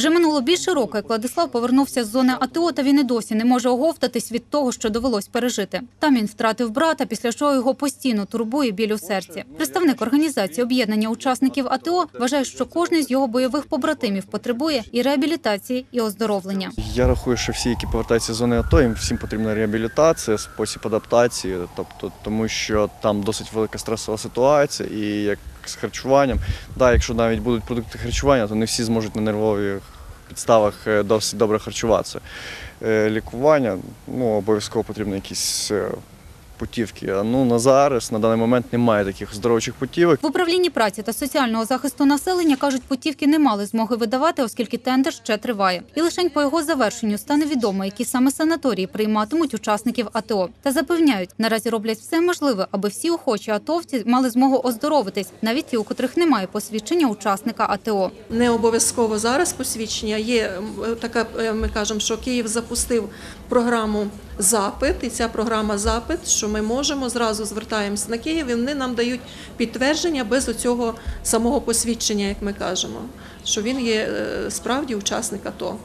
Вже минуло більше року, як Владислав повернувся з зони АТО, та він і досі не може оговтатись від того, що довелось пережити. Там він втратив брата, після чого його постійно турбує біль у серці. Представник організації об'єднання учасників АТО вважає, що кожен з його бойових побратимів потребує і реабілітації, і оздоровлення. Я рахую, що всі, які повертаються з зони АТО, їм всім потрібна реабілітація, спосіб адаптації, тобто тому що там досить велика стресова ситуація, і як з харчуванням, да, якщо навіть будуть продукти харчування, то не всі зможуть на нервових підставах е, досить добре харчуватися. Е, Лікування, ну обов'язково потрібно якісь е, путівки. Ну на зараз, на даний момент, немає таких оздоровчих путівок. В управлінні праці та соціального захисту населення кажуть, путівки не мали змоги видавати, оскільки тендер ще триває. І лише по його завершенню стане відомо, які саме санаторії прийматимуть учасників АТО. Та запевняють, наразі роблять все можливе, аби всі охочі атовці мали змогу оздоровитись, навіть ті, у котрих немає посвідчення учасника АТО. Не обов'язково зараз посвідчення. Є така, е, ми кажемо, що Київ запустив програму запит, і ця програма запит, що ми можемо зразу звертаємось на Київ, і вони нам дають підтвердження без оцього самого посвідчення, як ми кажемо, що він є е, справді учасник АТО.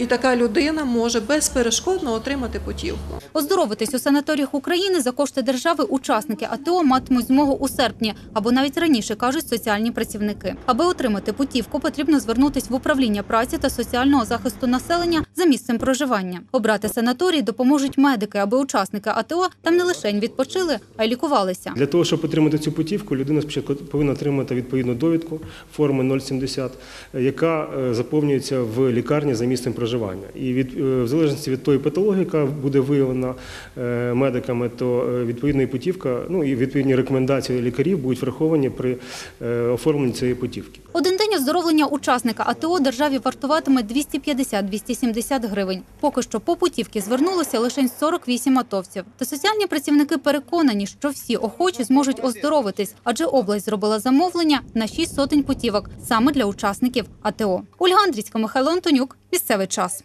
І така людина може безперешкодно отримати путівку. Оздоровитись у санаторіях України за кошти держави учасники АТО матимуть змогу у серпні або навіть раніше, кажуть соціальні працівники. Аби отримати путівку, потрібно звернутись в управління праці та соціального захисту населення за місцем проживання. Обрати санаторій допоможуть медики, аби учасники АТО там не лише відпочили, а й лікувалися. Для того, щоб отримати цю путівку, людина спочатку повинна отримати відповідну довідку форми 070, яка е, заповнюється в лікарні за місцем проживання. І від е, в залежності від тої патології, яка буде виявлена е, медиками, то е, відповідна путівка, ну і відповідні рекомендації лікарів будуть враховані при е, оформленні цієї путівки. Оздоровлення учасника АТО державі вартуватиме 250-270 гривень. Поки що по путівки звернулося лише 48 атовців. Та соціальні працівники переконані, що всі охочі зможуть оздоровитись, адже область зробила замовлення на 6 сотень путівок саме для учасників АТО. Ольга Андрійська, Михайло Антонюк. Місцевий час.